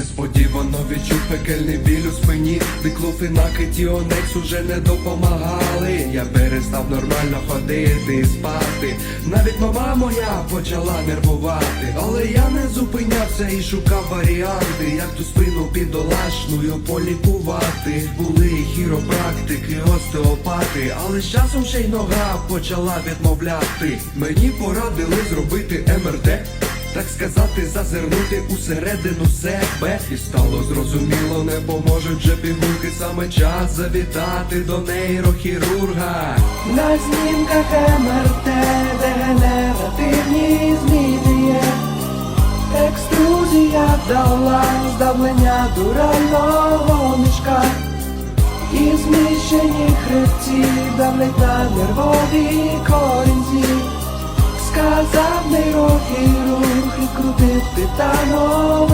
Несподівано відчув пекельний біль у спині. Диклуфи накиті Онекс уже не допомагали. Я перестав нормально ходити і спати. Навіть мама моя почала нервувати. Але я не зупинявся і шукав варіанти Як ту спину підолашною полікувати. Були і хіропрактики, остеопати. Але з часом ще й нога почала відмовляти. Мені порадили зробити МРТ так сказати, зазирнути усередину себе. І стало зрозуміло, не поможуть вже пігулки Саме час завітати до нейрохірурга. На знімках МРТ дегенеративні зміни є. Екструзія дала здавлення дурального мішка. І зміщені хребці давлять на нервові корінці ヘロヘくってロペペタロ